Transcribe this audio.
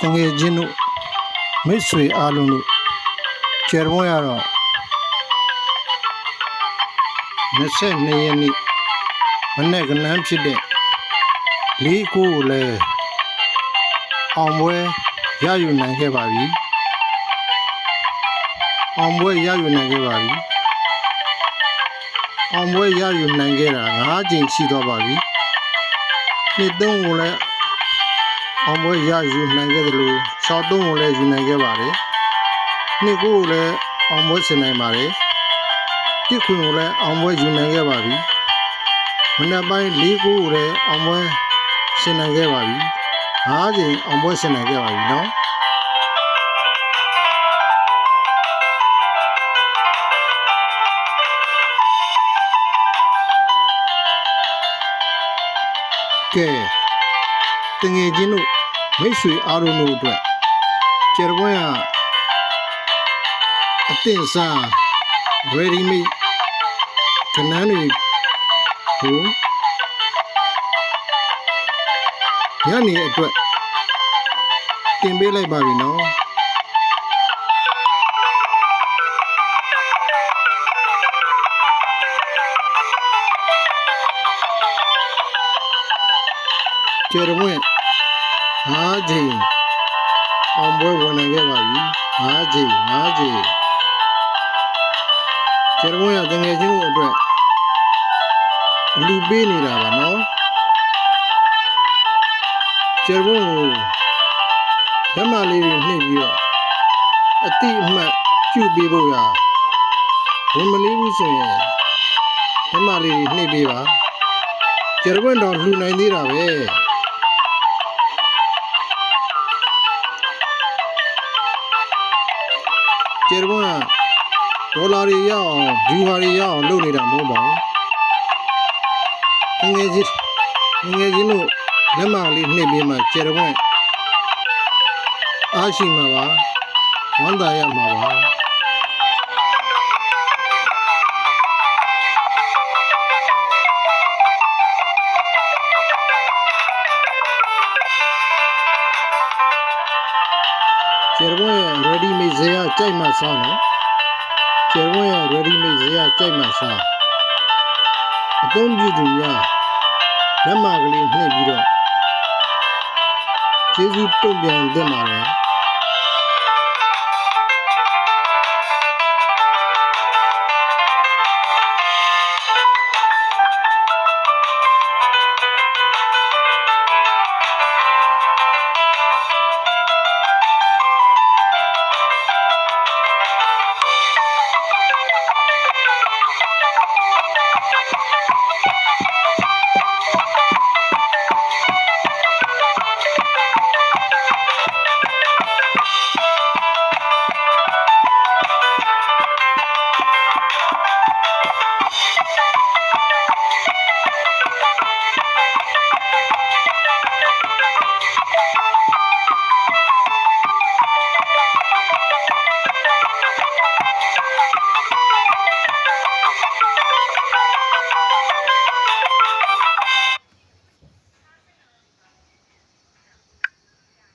တငယ်ချင်းတို့မိတ်ဆွေအားလုံးတို့ကျယ်ဝန်းရတော့22ရက်နေ့မနေ့ကနန်းဖြစ်တဲ့လေးကိုကိုလည်းအောင်ပွဲရယူနိုင်ခဲ့ပါပြီအောင်ပွဲရယူနိုင်ခဲ့ပါပြီအောင်ပွဲရယူနိုင်ခဲ့တာ၅ကြိမ်ရှိသွားပါပြီနှစ်သုံးကိုလည်း အောင်ပွဲရယူနိုင်ခဲ့တယ်လို့ရှောက်သုံးကိုလည်းယူနိုင်ခဲ့ပါတယ်။နှစ်ကိုကိုလည်းအောင်ပွဲဆင်နိုင်ပါတယ်။တစ်ခွင်ကိုလည်းအောင်ပွဲယူနိုင်ခဲ့ပါပြီ။မနက်ပိုင်းလေးကိုကိုလည်းအောင်ပွဲဆင်နိုင်ခဲ့ပါပြီ။၅ချိန်အောင်ပွဲဆင်နိုင်ခဲ့ပါပြီနော်။ကဲ တငယ်ချင်းတို့မိတ်ဆွေအားလုံးတို့အတွက်ကျေရပွဲကအတင်စား ready made ကနန်းတွေကိုညနေအတွက်တင်ပေးလိုက်ပါပြီနော်ကျေရပွဲ ၅ချိန်အောင်ပွဲဝင်နိုင်ခဲ့ပါပြီ၅ချိန်၅ချိန်ကျေရပွဲကတငယ်ချင်းတို့အတွက်အလူပေးနေတာပါနော်ကျေရပွဲကိုဓမ္မလေးတွေနှိပ်ပြီးတော့အတိအမှတ်ပြုပေးဖို့ရဝင်မလေးဘူးဆိုရင်ဓမ္မလေးတွေနှိပ်ပေးပါကျေရပွဲတော့လှူနိုင်သေးတာပဲ ကျေရပွဲကဒေါ်လာတွေရအောင်ဗီဝါတွေရအောင်လုပ်နေတာမဟုတ်ပါဘူးငွေကြီးငွေကြီးတို့လက်မလေးနှိပ်ပြီးမှကျေရပွဲအားရှိမှာပါဝမ်းသာရမှာပါ ကျေရဘွန်ရဲ့ ready made ဇေယကြိုက်မှစားနော်ကျေရဘွန်ရဲ့ ready made ဇေယကြိုက်မှစားအသုံးပြုသူများလက်မကလေးနှိပ်ပြီးတော့ကျေးဇူးတုံ့ပြန်သင့်ပါတယ်